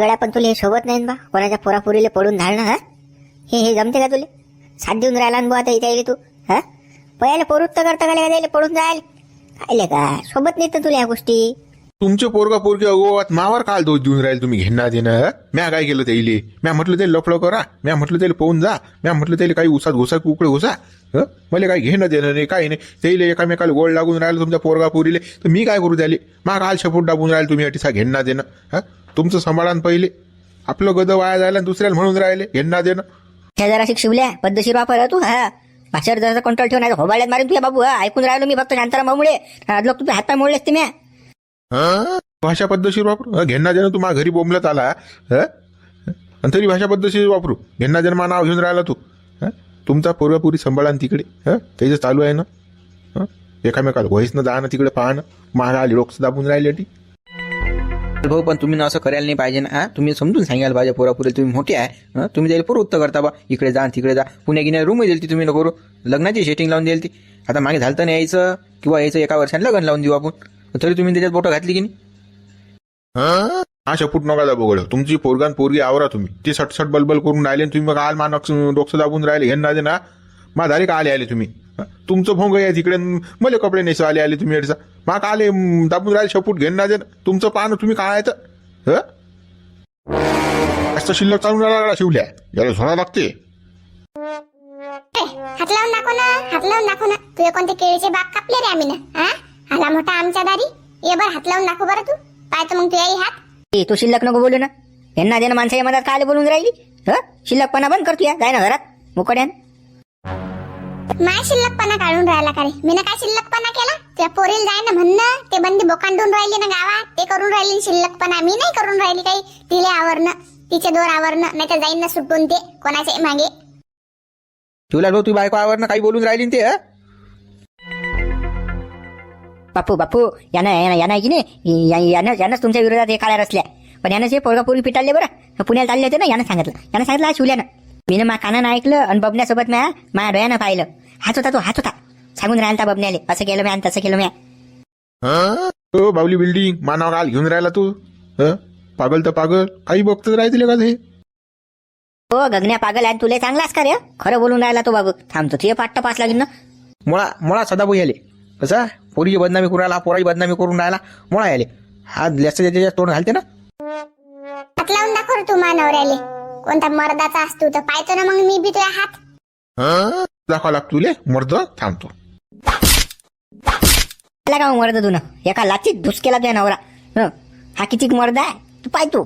गड्या पण तुला हे शोभत नाही ना बा. कोणाच्या पोरापुरीले पडून धाडणं हा? हे हे जमते का तुले? साथ देऊन राहिला ना आता इथे आली तू हा? पहिले पोरुत तर करता का जायला पडून जायला कायले का सोबत नाही तर तुला या गोष्टी. तुमचे पोरगा पोरगे अगोवात मावर काल दोष देऊन राहील तुम्ही घेणार देणार म्या काय केलं त्याईले म्या म्हटलं त्याला लफडं करा. म्या म्हटलं त्याला पोहून जा. म्या म्हटलं त्याला काही उसात घुसा कुकडे घुसा हं? मला काही घेणं देणं नाही काही नाही. त्याईले एकामेकाला गोड लागून राहिलं तुमच्या पोरगा पोरीले तर मी काय करू त्याले? मा काल शपूट डाबून राहील तुम्ही अटिसा घेणं देणं हा? तुमचं सांभाळान पहिले. आपलं गद वाया जायला आणि दुसऱ्याला म्हणून राहिले घेणं देणं. ह्या जरा शिकशिवल्या पद्धतशीर वापर तू हा. भाषेवर जरा कंट्रोल ठेव नाही होबाळ्यात मारून तुझ्या बाबू हा. ऐकून राहिलो मी फक्त शांताराम भाऊमुळे. लोक तुझे हातपाय मोडले असते म्या. हं? भाषा पद्धतशीर वापरू? घेणं देणं तू मा घरी बोंबलत आला हं? आणि तरी भाषा पद्धतशीर वापरू. घेणं देणं मा नाव घेऊन राहिला तू. हं? तुमचा पोरपुरी सांभाळा न तिकडे हं? त्याचं चालू आहे ना? हं? एकामेकाला व्हायच जा ना तिकडे पाहणं. आली लोक दाबून राहिली ती. भाऊ पण तुम्ही ना असं करायला नाही पाहिजे ना तुम्ही समजून सांगायला पाहिजे पोरापुरे तुम्ही मोठे आहे तुम्ही त्याला पूर्व उत्तर करता बा इकडे जा तिकडे जा. पुण्या गिन्या रूम दिली ती तुम्ही नको करू. लग्नाची सेटिंग लावून दिली ती आता मागे झालं तर नाही यायचं किंवा यायचं एका वर्षाने लग्न लावून देऊ आपण. तरी तुम्ही त्याच्यात बोटं घातली की नाही? हं? हा शपूट नका दाबू गड तुमची पोरगान पोरगी आवरा तुम्ही. ती सटसट बलबल करून राहिले आणि तुम्ही मग आल मा नक्स दाबून राहिले. घेणं ना मा धारे का आले आले तुम्ही? तुमचं भोंग आहे तिकडे मले कपडे नेसो आले आले तुम्ही एडसा मा का आले दाबून राहिले शपूट घेणं दे ना तुमचं पाहणं तुम्ही काय आहे तर हं? जास्त शिल्लक चालून राहिला शिवल्या. याला झोडा लागते. हात लावून दाखव ना हात लावून दाखव ना. तुझे कोणते केळीचे बाग कापले रे आम्ही ना हा? आला मोठा आमच्या दारी. ये बर हात लावून दाखव बरं तू. पाहतो मग तुझ्याही हात. ए, तू शिल्लक नको बोलू ना. यांना देणं माणसाच्या मनात काय बोलून राहिली? ह? शिल्लकपणा बंद करतो या जाय ना घरात. मुकड्यान. माय शिल्लकपणा काढून राहिला का रे? मी काय शिल्लकपणा केला? तुझ्या पोरील जाय ना म्हणणं. ते बंदी बोकांडून राहिली ना गावात ते करून राहिली शिल्लकपणा. मी नाही करून राहिली काही. तिले आवरणं. तिचे दोर आवरणं. नाही तर जाईन ना सुटून ते. कोणाच्या मागे. भाऊ तुम्ही बायको आवरणं काही बोलून राहिली ना ते हं? बापू बापू यानं यानं यानं आहे की नाही? या- यानं यानंच तुमच्या विरोधात हे काळ्या रचल्या. पण यानं जे पोरगा पोरी पिटाळले बरं पुण्याला चालले होते ना यानं सांगितलं. यानं सांगितलं आज शिवल्यानं. मी मा कानानं ऐकलं आणि बबण्यासोबत म्या माझ्या डोळ्यानं पाहिलं. हात होता तो हात होता सांगून राहिला बबण्याले असं केलं म्या आणि तसं केलं म्या. हं? बावली बिल्डिंग मानाव काल घेऊन राहिला तू. हं? पागल तर पागल काही बघतच राहतील का हे हो गगन्या पागल आहे तुला चांगलाच का रे खरं बोलून राहिला तो बाबू. थांबतो ते पाट्ट पास लागेल ना. मुळा मुळा सदाभाऊ याले. कसा? पोरीची बदनामी करून राहिला पोराची बदनामी करून राहिला. मुळा याले. हा जास्त त्याच्या तोंड घालते ना. हात लावून दाखव रे तू मा नवऱ्याले कोणता मर्दाचा असतो तर पाहतो ना मग मी बी तुझ्या हात? दाखवा लाग तुले मर्द थांबतो त्याला का मरद तू ना एका लाचीत धुसकेला तुझ्या नवरा. हं. हा किती मर्द आहे? तू पाय तू.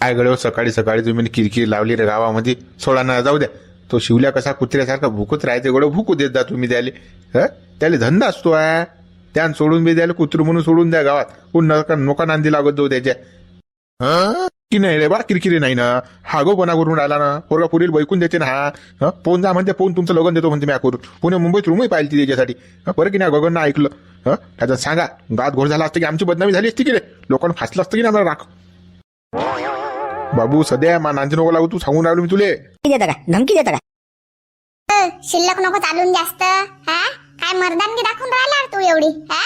काय गड्या सकाळी सकाळी तुम्ही किरकिर लावली रे गावामध्ये. सोडा ना जाऊ द्या. तो शिवल्या कसा कुत्र्यासारखा भुकत राहते गड भुकू देत जा तुम्ही त्याले. हं? त्याले धंदा असतो आहे त्यान सोडून बी द्यायला कुत्र म्हणून सोडून द्या गावात. कोण नका नोका नांदी लागत जाऊ त्याच्या. हं? की नाही रे बा? किरकिरी नाही ना. हागोपणा करून राहिला ना? पोरगा पुरील बैकून देते ना. हा? हं? पोन जा म्हणते पोन तुमचं लग्न देतो म्हणते म्या करून पुणे मुंबईत रूमही पाहिली ती त्याच्यासाठी. हं? बरं की नाही गगन ऐकलं. हं? त्याच्यात सांगा गात घोड झाला असतं की आमची बदनामी झाली असती की रे? लोकांना फासलं असतं की नाही आम्हाला राख? बाबू सध्या मा नांदी नको लागू तू सांगून राहिलो मी तुले. धमकी देता का? धमकी देता का? शिल्लक नको चालून जास्त. हा? काय मर्दानगी दाखवून राहिला तू एवढी? हा?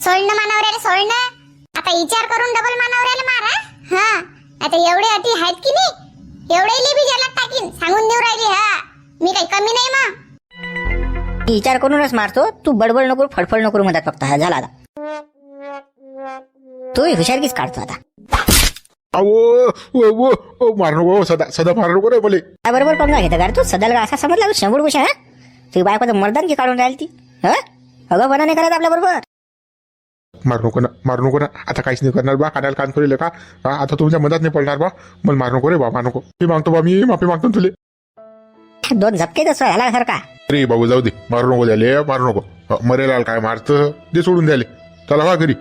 सोडणं मानवऱ्याला सोडणं आता विचार करून डबल मानवऱ्याला मारा हा? आता एवढे अटी आहेत की नाही एवढे बी जलात टाकीन. सांगून देऊ राहिली हा. मी काही कमी नाही मग मी. विचार करूनच मारतो. तू बडबड नको फडफड नको म्हणतात फक्त. हा झाला आता. तू हुशारकीच काढतो आता. अहो ओ, ओ, ओ, मार नको सदा सदा मार नको रे बोले काय बरोबर पंगा घेता का रे तू? सदाल का असा समजला तू शंभर भूषण हा? तुझी बायको तर मर्दान की काढून राहिली ती हा? अगं बना नाही करत आपल्या बरोबर. मार नको ना मार नको ना आता काहीच नाही करणार बा. कानाला कान करेल का? हा, आता तुमच्या मदत नाही पडणार बा. मला मार नको रे बा मार नको मी मागतो बा मी माफी मागतो ना तुले. दोन झपके तसं झाला सारखा. रे बाबू जाऊ दे. मारू नको द्याले मारू नको हं, मरेलाल काय मारतं? दे सोडून द्याले. चला वा घरी.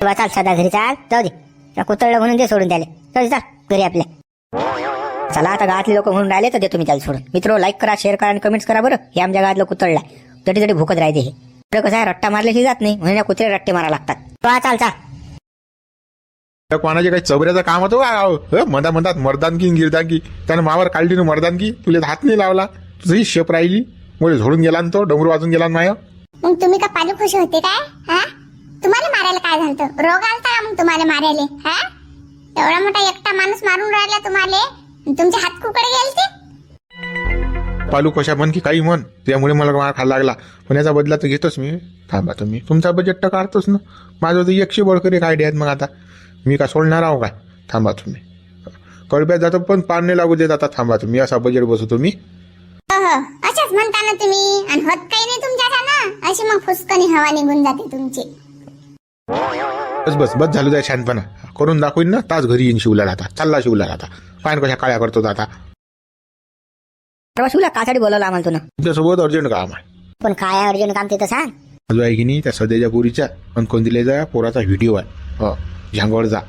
तेव्हा चाल सदा घरी चाल. जाऊ दे. त्या कुतळलं म्हणून दे सोडून द्याले. जाऊ दे चाल घरी आपल्या. चला आता गावातले लोक म्हणून राहिले तर देतो मी त्याला सोडून. मित्र लाईक करा शेअर करा आणि कमेंट्स करा बरं. हे आमच्या गावातलं कुतळला जटी जटी भुकत राहते हे. इकडं कसं आहे रट्टा मारल्याशी जात नाही. म्हणून या कुत्रे रट्टे मारा लागतात. चाल चाल त्या कोणाचे काही चबऱ्याचं काम होतं? का हं, मधा मधात मर्दानकी आणि गिरदानकी. त्यानं मावर काढली ना मर्दानकी. तुला हात नाही लावला. तुझी शेप राहिली. मुळे झोडून गेला ना तो डोंगर वाजून गेला ना माया. मग तुम्ही का पाणी खुश होते काय? हा? तुम्हाला मारायला काय झालं रोग आलता का मग तुम्हाला मारायला? हा? एवढा मोठा एकटा माणूस मारून राहिला तुम्हाला? तुमचे हात कुकडे गेले ते पालू कशा म्हण की काही म्हण. त्यामुळे मला मार खायला लागला. पण याचा बदला तर घेतोच मी. थांबा तुम्ही. तुमचा बजेट तर काढतोच ना. माझं तर एकशे बळकरी काय आहेत मग आता. मी काय सोडणार आहो काय? थांबा तुम्ही. कडब्यात जातो पण पान नाही लागू देत आता. थांबा तुम्ही. असा बजेट बसवतो मी. अह, अशाच म्हणता ना तुम्ही. आणि होत काही नाही तुमच्या ना अशी मग फुसकनी हवा निघून जाते तुमची. बस बस बस झालं जाय शानपणा. करून दाखवीन ना. तास घरी येईन शिवला आता. चालला शिवला आता. पायन कशा काळ्या करतो आता. परवा शिवला कासाठी बोलवलं आम्हाला तुला. तुमच्यासोबत अर्जंट काम आहे. पण काय अर्जंट काम ते तर सांग. जो आहे की नाही त्या सध्याच्या पोरीच्या पण कोणदिलेचा पोराचा व्हिडिओ आहे. हो झांगवड जा.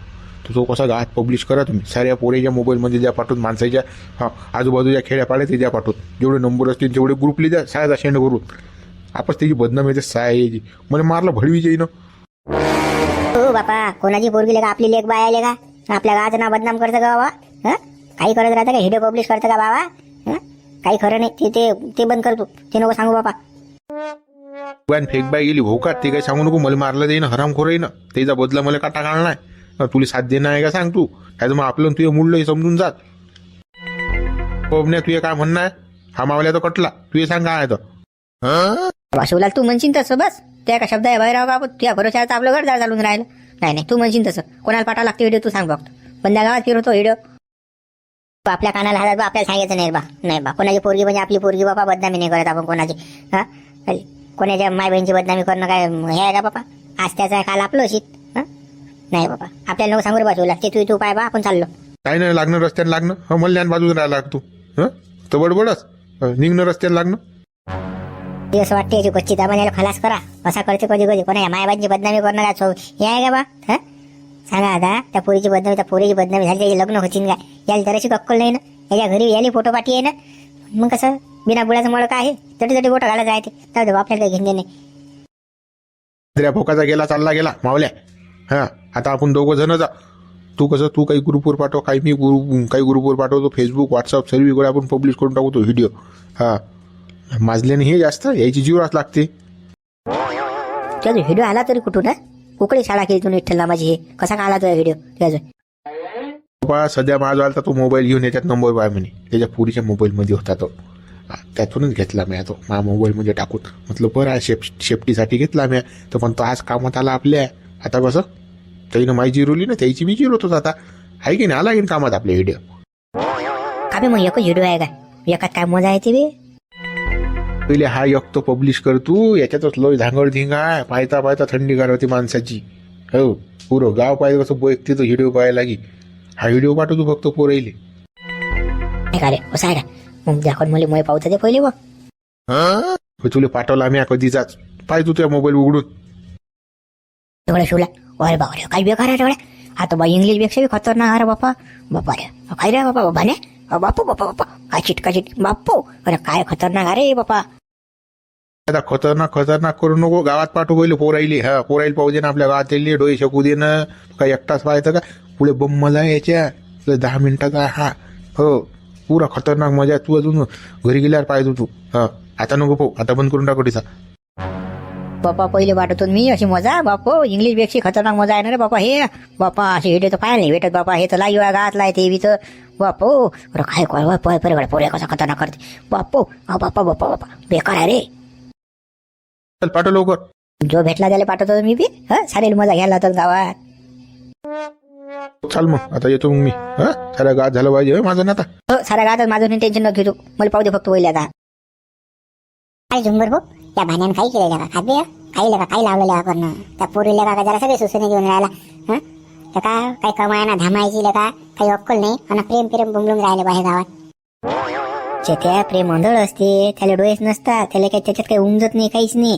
तर तो कसा गावात पब्लिश करा तुम्ही. साऱ्या पोरेच्या मोबाईलमध्ये द्या पाठवून माणसाच्या हा आजूबाजूच्या खेड्यापाड्यात ते द्या पाठवून. जेवढे नंबर असतील तेवढे ग्रुपले द्या सायाचा शेंड करून. आपण त्याची बदनामी येते सायाची मला मारलं भडवीच्या येईन हो बापा कोणाची पोरगी का आपली लेख बाय आले का? आपल्या गावाचं नाव बदनाम करतं का बाबा? हं? काही करत राहतं का? व्हिडिओ पब्लिश करतं का बाबा? काही खरं नाही. ते ते ते बंद करतो ते नको सांगू बापा वॅन फेक बाय गेली भोकात ते काही सांगू नको. मला मारलं जाईन हरामखोर येईन त्याचा बदला मला काटा काढणार तुला साथ देणार आहे का? सांग तू. काय मग आपलं तुझं मूल्य समजून जात. पबन्या तुझे काय म्हणणं आहे? हा मावल्या तर कटला. तुझे सांग काय तर. हं? वाशिवला तू म्हणशील तसं बस. त्या का शब्द आहे बाहेर आपण? तुझ्या तर आपलं घर चालून राहिलं. नाही नाही. तू म्हणशील तसं. कोणाला पाठवा लागते व्हिडिओ तू सांग फक्त. बंद्या गावात फिरवतो व्हिडिओ आपल्या कानाला हातात बा आपल्याला सांगायचं नाही बा. नाही बा कोणाची पोरगी म्हणजे आपली पोरगी बापा बदनामी नाही करत आपण कोणाची. हा? कोणाच्या माय बहिणीची बदनामी करणं काय हे आहे का बापा आज त्याचं काल आपलं शीत. हा? नाही बाबा. आपल्याला नको सांगू रे बाजूला. ते तू तू पाय बा आपण चाललो. काय नाही लागणं रस्त्याने लागणं. हं मल्ल्यान बाजून राहायला लागतो. हं? तर बडबडच. निघणं रस्त्याने लागणं. असं वाटते याची कच्ची दाबा याला खलास करा. असा करते कधी कधी. कोणा मायबाची बदनामी करणं काय सो हे आहे का बा? हा? सांगा आता त्या पोरीची बदनामी त्या पोरीची बदनामी झाली त्याची लग्न होतील काय? याला जराशी अक्कल नाही ना? याच्या घरी याली फोटो पाठी आहे ना? मग कसं? बिना बुडाचं मळ काय आहे? तटी तटी फोटो घालत राहते जाऊ दे बा, आपल्याला काही घेणे नाही. दुसऱ्या भोकाचा गेला चालला गेला मावल्या. हा आता आपण दोघं जण जा. तू कसं तू काही ग्रुपवर पाठव काही मी ग्रुप काही ग्रुपवर पाठवतो फेसबुक व्हॉट्सअप सर्वीकडे आपण पब्लिश करून टाकू तो व्हिडिओ हा. माजल्याने हे जास्त याची जीवरास लागते. तुझा व्हिडिओ आला तरी कुठून हा? कुकडी शाळा केली तू विठ्ठल माझी हे. कसा काय आला तुझा व्हिडिओ बाबा सध्या माझा आला तो मोबाईल घेऊन याच्यात नंबर पाय म्हणे. त्याच्या पुरीच्या मोबाईलमध्ये होता तो. त्यातूनच घेतला मी तो माझ्या मोबाईलमध्ये टाकून. म्हटलं बरं आहे शेप शेफ्टीसाठी घेतला मी. तर पण तो आज कामात आला आपल्या. आता कसं? त्याईनं माई जिरवली ना त्याची मी जिरवतोच आता. आहे की नाही? आला की कामात आपले व्हिडिओ का मग एकच व्हिडिओ आहे का? एकात काय मजा आहे ते बे. पहिले हा एक तो पब्लिश कर तू. याच्यातच लोय धांगड धिंगा पाहता पाहता थंडी गार होती माणसाची. हो पुरं. गाव पाहिजे कसं बघते तो व्हिडिओ पाहायला लागी हा व्हिडिओ पाठवतो फक्त पोराईले. का रे? असं आहे का मग दाखवून मला मोय पावतं ते पहिले बघ हो, तुला पाठवला आम्ही कधीचाच पाहिजे तू त्या मोबाईल उघडून. तेवढ्या शिवला अरे बाबा रे काय बेकार आहे तेवढ्या आता बा इंग्लिशपेक्षा बी खतरनाक अरे बापा. बापा रे काय रे बापा बाबा ने बापू बापा बापा. काय चिटका चिट बापू अरे काय खतरनाक अरे बापा. आता खतरनाक खतरनाक करू नको गावात पाठवू पहिले पोराईली हा पोराईल पाहू दे ना आपल्या गावात येईल डोळे शकू दे ना काय एकटाच पाहायचं का पुढे बम मला याच्या तुला दहा मिनिटाचा हा हो पुरा खतरनाक मजा तू अजून घरी गेल्यावर पाहिजे तू हा आता नको पाहू आता बंद करून टाकू तिचा बापा पहिले वाटतो मी अशी मजा बापो इंग्लिशपेक्षा खतरनाक मजा आहे ना रे बापा हे बापा असे व्हिडिओ तर पाहायला नाही भेटत बापा हे तर लाईव्ह आहे लाय ते तर बापो अरे काय काय पोरे कसा खतरनाक करते बापो हा बापा बापा बापा बेकार आहे रे चल पाठव लवकर. जो भेटला त्याला पाठवतो मी बी. हा? चालेल मजा घ्यायला होतात गावात. चाल मग आता येतो मग मी. हा? साऱ्या गावात झालं पाहिजे हं, माझं ना आता हो साऱ्या गावात माझं टेन्शन न घेतो मला पाहू दे फक्त पहिले आता. काय झुंबर भाऊ? त्या भाण्यानं काही केलेलं का खाते काही लेका काही लावलेलं का करणं. त्या पोरीला का जरा सगळे सुसने घेऊन राहिला? हं? तर का काही कमायना धामायची लेका काही अक्कल नाही. आणि प्रेम प्रेम बुमलून राहिले बाहेर गावात. त्या प्रेम आंधळ असते त्याला डोळेच नसतात त्याला काही त्याच्यात काही उमजत नाही काहीच नाही.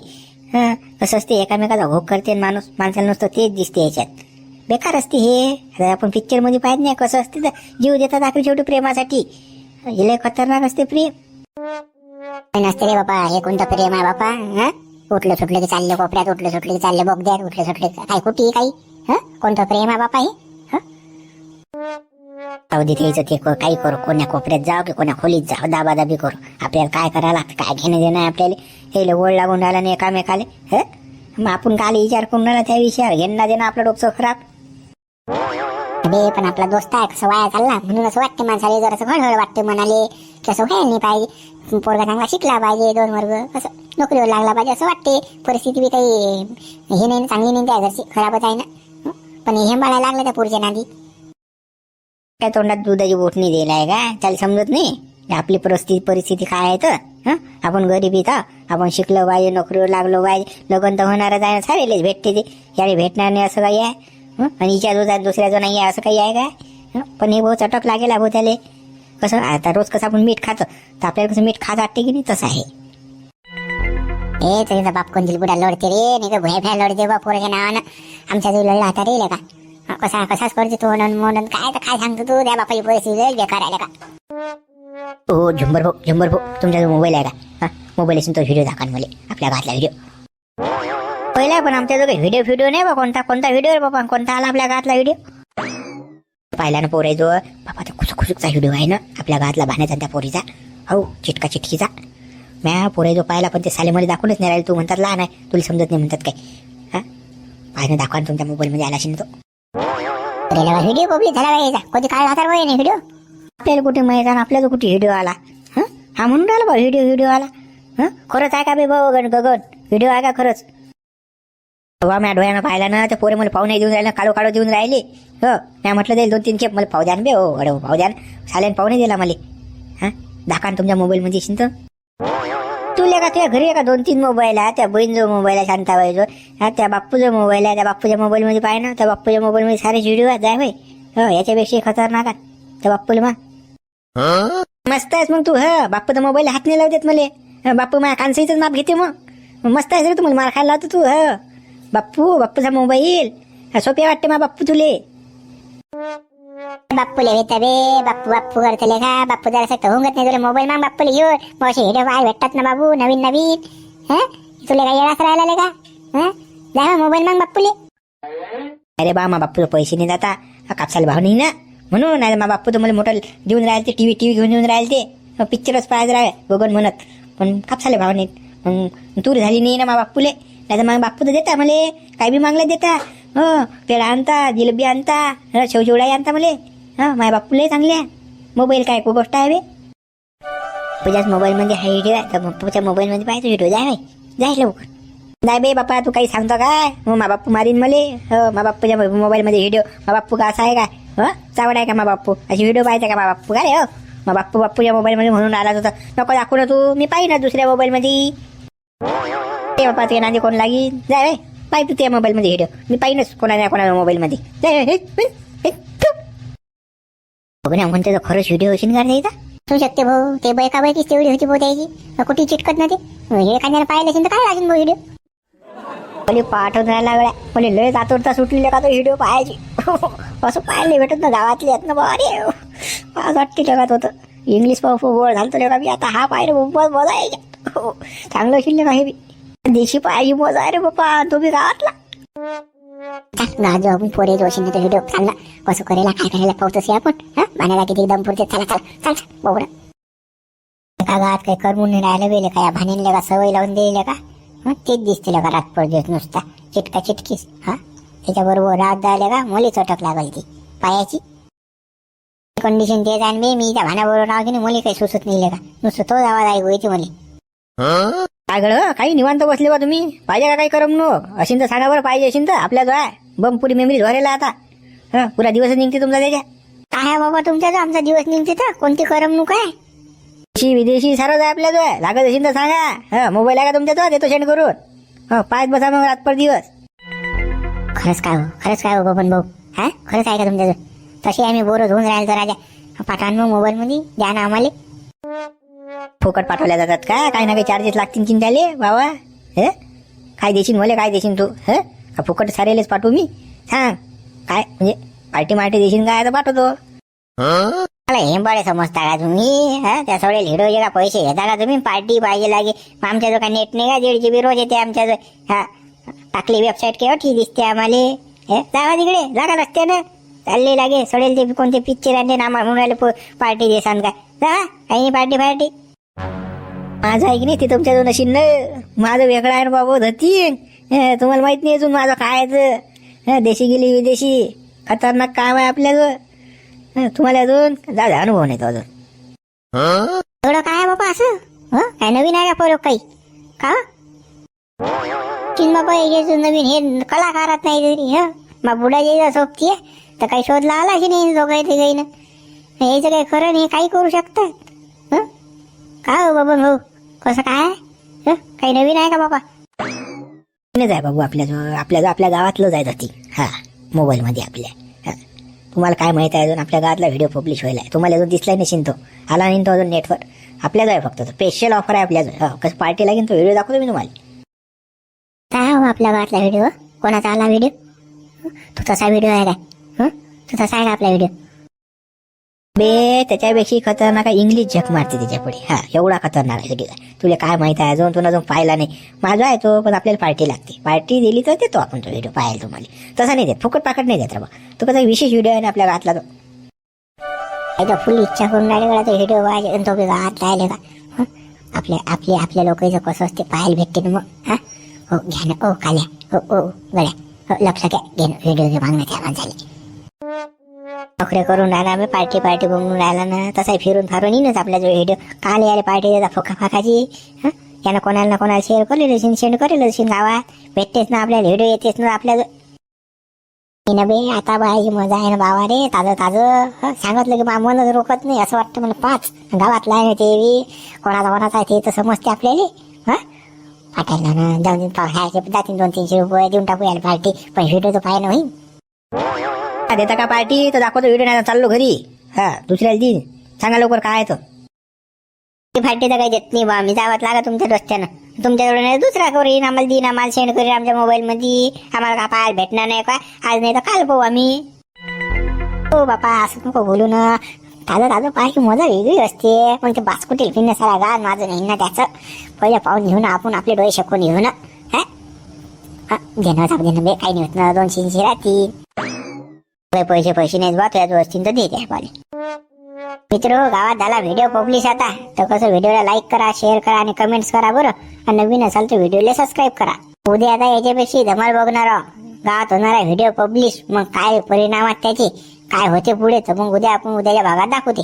हा कसं असते एकामेकाचा भोग करते माणूस माणसाला नुसतं तेच दिसते याच्यात. बेकार असते हे. आता आपण पिक्चरमध्ये पाहत नाही कसं असते तर जीव देतात आखरी शेवटी प्रेमासाठी. हे लय खतरनाक असते प्रेम. नसते रे बाबा हे कोणतं प्रेम आहे बाबा हा? उठलं सुटले की चालले कोपऱ्यात उठले सुटले की चालले बोगद्यात उठले सुटले काय कुठे काही? हा? कोणतं प्रेम आहे बापा हे? हं? अवधी ते काही करू. कोण्या कोपऱ्यात जाऊ की कोण्या खोलीत जाऊ. दाबादाबी करू. आपल्याला काय करायला लागतं? काय घेणं देणं आहे आपल्याला? हे ओढ लागून राहिला नाही एकामेकाले. ह? मग आपण काल विचार करून राहिला त्या विषयावर? घेणं देणं आपलं डोकं खराब. अरे पण आपला दोस्त आहे. कसं वाया चालला? म्हणून असं वाटते माणसाला जर असं हळहळ वाटते म्हणाले की असं व्हायला नाही पाहिजे? पोरगा चांगला शिकला पाहिजे दोन वर्ग. असं नोकरीवर लागला पाहिजे असं वाटते परिस्थिती बी काही हे नाही चांगली नाही त्या घरची खराबच आहे ना. पण हे मला लागलं त्या पुढच्या नादी काय तोंडात दुधाची बोटणी दिला आहे का? त्याला समजत नाही? आपली परिस्थिती परिस्थिती काय आहे तर हं? आपण गरीब इथं आपण शिकलो पाहिजे नोकरीवर लागलो पाहिजे लग्न तर होणारच आहे सारेलेच भेटते ते. यावेळी भेटणार नाही असं काही आहे? आणि हिच्या दुधात दुसऱ्याचं नाही आहे असं काही आहे काय पण हे भाऊ चटक लागेल भाऊ त्याले. कसं? आता रोज कसं आपण मीठ खातो? तर आपल्याला कसं मीठ खात वाटते की नाही? तसं आहे. ए तरी बाप कोणती बुडा लढते रे? नाही का भुया भया लढते बा पोराच्या नावानं. आमच्या जो लढला होता रे का कसा कसाच करते तो? म्हणून म्हणून काय तर काय सांगतो तू? त्या बापाची परिस्थिती लय बेकार आहे का? हो झुंबर भाऊ झुंबर भाऊ तुमचा मोबाईल आहे का? हा मोबाईल असेल तो व्हिडिओ दाखवा मला. आपल्या घातला व्हिडिओ पहिला पण आमच्या जो काही व्हिडिओ व्हिडिओ नाही बा कोणता कोणता व्हिडिओ रे बाबा कोणता आला आपल्या घातला व्हिडिओ पाहिला ना पोरे जो बाबा तो खुसुक खुसुकचा व्हिडिओ आहे ना आपल्या घातला भाण्याचा त्या पोरीचा. हो चिटका चिटकीचा. म्या पोरे जो पाहिला पण ते सालेमध्ये दाखवूनच नाही राहिले. तू म्हणतात लहान आहे तुला समजत नाही म्हणतात काय. हा? पाहिजे दाखवा तुमच्या मोबाईलमध्ये आला असेल ना तो. अरे व्हिडिओ पब्लिक झाला पाहिजे कधी काढला होता रे व्हिडिओ आपल्याला कुठे माहीत आहे? आपल्याला कुठे व्हिडिओ आला? हं? हा म्हणून राहिला बा व्हिडिओ व्हिडिओ आला. हं? खरंच आहे का बे भाऊ गगन गगन? व्हिडिओ आहे का खरंच? बाबा माझ्या डोळ्यानं पाहिला ना ते पोरे मला पाहू नाही देऊन राहिले काळो काळो देऊन राहिले. हो मी म्हटलं जाईल दोन तीन खेप मला पाहू द्या बे. हो अरे हो, पाहू द्या साल्यान पाहू नाही दिला मला. हा? दाखवा तुमच्या मोबाईलमध्ये येशील ठेवल्या का तुझ्या घरी का दोन तीन मोबाईल आहे? त्या बहीण जो मोबाईल आहे शांताबाईजो हा त्या बाप्पूचा मोबाईल आहे त्या बाप्पूच्या मोबाईलमध्ये पाहिजे ना. त्या बाप्पूच्या मोबाईलमध्ये सारे व्हिडिओ आहेत जाय भाई हो याच्यापेक्षा खतरनाक आहे. त्या बाप्पूला मग. मस्त आहेस मग तू ह. बाप्पूचा मोबाईल हात नाही लावतात देत मले बाप्पू माझ्या कानसईच माप घेते मग. मस्त आहेस रे तू मला मार खायला लावतो तू ह. बाप्पू बाप्पूचा मोबाईल सोपे वाटते मा बाप्पू तुले. बाप्पूले भेटता बे. बाप्पू बाप्पू करतले का बाप्पू जरा असं होऊन नाही तुला मोबाईल मग बाप्पूला घेऊन मग असे व्हिडिओ पाहायला भेटतात ना बाबू नवीन नवीन. हं? तुला काय येणार राहिला का? हं? जा मोबाईल मग बाप्पूले अरे बा मा बाप्पूला पैसे नाही जाता. हा, कापसाला भाव नाही ना. म्हणून नाही मा बाप्पू तर मला मोठं देऊन राहिले ते टीव्ही टीव्ही घेऊन येऊन राहिले ते. पिक्चरच पाहायचं राहिले बघन म्हणत. पण कापसाला भाव नाहीत. मग तूर झाली नाही ना मा बाप्पूले. नाही तर मग बाप्पू तर देता मले काय बी मागला देता. हो पेढा आणता जिलेबी आणता हं, आणता मले. हा माझ्या बाप्पूला चांगल्या मोबाईल काय को गोष्ट आहे बे. तुझ्याच मोबाईलमध्ये हा व्हिडिओ आहे. तर बाप्पूच्या मोबाईलमध्ये पाहायचं व्हिडिओ जाय जाय लवकर. नाही बे बाप्पा तू काही सांगतो काय? मग मा बाप्पू मारीन मले. हो मा बाप्पूच्या मोबाईल मध्ये व्हिडिओ मा बाप्पू का असा आहे काय हो चावड आहे का मा बाप्पू? अशी व्हिडिओ पाहायचा का मा बाप्पू? काय हो? मा बाप्पू बाप्पूच्या मोबाईल मध्ये म्हणून आला होता. नको दाखवू ना तू मी पाहिजे ना दुसऱ्या मोबाईल मध्ये. ते बाप्पा ते नादी कोण लागीन जाय पाय तू त्या मोबाईलमध्ये व्हिडिओ मी पाहिनच कोणाला कोणाला मोबाईलमध्ये मध्ये. जाय हे, बघ ना खरंच व्हिडिओ होशील का नाही इथं? होऊ शकते भाऊ ते बैका बैकीच तेवढी होती भाऊ त्याची. कुठे चिटकत ना ते हे कांद्याला पाहिलं असेल तर काय लागेल भाऊ व्हिडिओ कोणी पाठवून राहायला लागला. कोणी लय आतुरता सुटलेली का तो व्हिडिओ पाहायची? असं पाहायला भेटत ना गावातले आहेत ना बा अरे असं वाटते जगात होतं. इंग्लिश पाहू गोळ झालं का मी. आता हा पाहिलं बस बोलायच्या चांगलं शिल्लक का हे बी? देशी पाहायची मजा रे बाप्पा तो बी गावातला गाजो आपण पोरे जोशी तो व्हिडिओ चांगला कसं करेला काय करायला पाहतोस आपण हा? मानाला किती दम पुरते चला चला चल एका गावात काही करमून नाही राहिलं वेले का या भाणीला का सवय लावून दिले का हं, तेच दिसते का रात पडदेत नुसता. चिटका चिटकीस हा? त्याच्याबरोबर रात जायला का मुली चटक लागल ती पायाची. कंडिशन तेच आहे बे मी त्या भाण्याबरोबर राव की मुली काही सुचत नाही का नुसतं तो आवाज ऐकू येते मुली. काय गळ काही निवांत बसले बा तुम्ही. पाहिजे का काही करम नो असेल तर सांगा बरं पाहिजे असेल तर. आपल्या जो आहे बम पुरी मेमरी धरेला आता. हा पुरा दिवस निघते तुमचा त्याच्या. काय आहे बाबा तुमचा जो आमचा दिवस निघते तर. कोणती करमणूक आहे? देशी विदेशी सारंच आहे आपल्या जो आहे लागत असेल तर सांगा. हा मोबाईल आहे का तुमच्या तो देतो सेंड करून. हो पाच बसा मग रातभर दिवस. खरंच काय हो? खरंच काय हो बबन भाऊ? हा? खरंच आहे का तुमच्याजवळ तशी आम्ही बोरच होऊन राहिलो तर राजा. पाठाण मग मोबाईलमध्ये द्या ना आम्हाला. फुकट पाठवल्या जातात का? काही ना काही चार्जेस लागतील की त्याले? बाबा हे? काय देशील मला काय देशील तू? हे? का फुकट सारेलेच पाठवू मी? सांग. काय? म्हणजे पार्टी मार्टी देशील काय तर पाठवतो. मला हे बरे समजता का तुम्ही? हा? त्या सगळे हिरो जे का पैसे घेता का तुम्ही? पार्टी पाहिजे लागे. आमच्या जो का नेट नाही का? दीड जीबी रोज येते आमच्या हा? टाकली वेबसाईट केव्हा ठीक दिसते आम्हाला? हे? जागा तिकडे. जागा रस्त्यानं चालले लागे. सोडेल ते कोणते पिक्चर आणले ना म्हणून राहिले पार्टी देसान काय जा काही पार्टी पार्टी. माझं आहे की नाही ते तुमच्या दोन अशी न? माझं वेगळं आहे ना बाबा धती तुम्हाला माहीत नाही अजून माझं काय देशी गेली विदेशी. खतरनाक काम आहे आपल्या तुम्हाला अजून? जा अनुभव नाही तो अजून. एवढं काय बाबा असं? काय नवीन आहे का परत काही? का? किन बाबा हे नवीन हे कलाकारात नाही तरी ह? मग बुडा जे तर काही शोध लावला की नाही दोघं ते काही ना याचं काही खरं नाही काही करू शकतात. काय हो बाबा भाऊ? कसं काय? हं? काही नवीन आहे का बाबा? नवीनच आहे बाबू आपल्याजवळ आपल्या आपल्या गावातलं जायचं ती हा मोबाईलमध्ये आपल्या. हा. तुम्हाला काय माहीत आहे अजून? आपल्या गावातला व्हिडिओ पब्लिश व्हायला आहे. तुम्हाला अजून दिसलाय नाही तो आला नाही तो अजून नेटवर आपल्याजवळ आहे फक्त स्पेशल ऑफर आहे आपल्याजवळ. हा कसं पार्टी लागेल तो व्हिडिओ दाखवतो मी तुम्हाला. काय हो आपल्या गावातला व्हिडिओ कोणाचा आला व्हिडिओ तो तसा व्हिडिओ आहे काय? हं? तो तसा आहे का आपला व्हिडिओ बे त्याच्यापेक्षा खतरनाक आहे. इंग्लिश झक मारते त्याच्या पुढे. हा एवढा खतरनाक आहे तुला काय माहीत आहे? अजून तुला अजून पाहिला नाही. माझा आहे तो पण आपल्याला पार्टी लागते. पार्टी दिली तर देतो आपण तो व्हिडिओ पाहायला तुम्हाला. तसा नाही देत. फुकट पाकट नाही देत रे तो कसा विशेष व्हिडिओ आहे ना आपल्या घातला तो. एकदा फुल इच्छा करून राहिले गड्या तो व्हिडिओ पाहायचे. तो बी राहिले का आपल्या आपले आपल्या लोकांचं कसं असते पाहायला भेटते ना मग. हा? हो घ्या ना. ओ काल्या. हो ओ गळ्या हो लक्ष घ्या. घे ना. व्हिडिओ मागण्याचे त्या झाले. नोकरी करून राहिला आम्ही. पार्टी पार्टी बघून राहिला ना. तसाही फिरून फारून येईनच आपला जो व्हिडिओ काल यायला पार्टी देता फोका फाकाची. हां? यानं कोणाला ना कोणाला शेअर करेल असेल सेंड करेल असेल गावात. भेटतेच ना आपल्याला व्हिडिओ येतेच ना आपल्या ना बे आता बाई मजा आहे ना बाबा रे. ताजं ताजं. सांगतलं सांगितलं की बा मनच रोखत नाही असं वाटतं मला पाच. गावातला आहे ते बी. कोणाचा कोणाचा आहे ते तर समजते आपल्याला. हा? पाठायला ना. जाऊन जातीन दोन तीनशे रुपये देऊन टाकू यायला पार्टी. पण व्हिडिओ तर पाहिजे होईल देता का पार्टी? तर दाखवतो व्हिडिओ नाही चाललो घरी. हा दुसऱ्याला दिन सांगा लवकर काय येतो फाटी ती तर काही देत नाही बा मी जावत लागा तुमच्या रस्त्यानं. तुमच्याकडे नाही दुसरा करीन आम्हाला देईन आम्हाला सेंड करीन. आमच्या मोबाईल मध्ये आम्हाला का पाहायला भेटणार नाही का आज नाही तर काल पाहू आम्ही. हो बापा असं नको बोलू ना. ताजं ताजं पाहायची मजा वेगळी असते. पण ते बास्कुटील फिरण्या सारा माझं नाही ना त्याचं. पहिले पाहून घेऊ ना आपण आपले डोळे शकून घेऊ ना हा? हा, घेणं बे काही नाही होत ना. दोनशे तीनशे राहतील. काय पैसे पैसे नाहीत बा तुझ्या वस्तीन तर देते द्या मित्र गावात झाला व्हिडिओ पब्लिश आता तर कसं व्हिडिओला लाईक करा शेअर करा आणि कमेंट्स करा बरं आणि नवीन असाल तर व्हिडिओला सबस्क्राईब करा उद्या आता याच्यापेक्षा धमाल बघणार गावात होणारा व्हिडिओ पब्लिश मग काय परिणामात त्याचे काय होते पुढे तर मग उद्या आपण उद्याच्या भागात दाखवते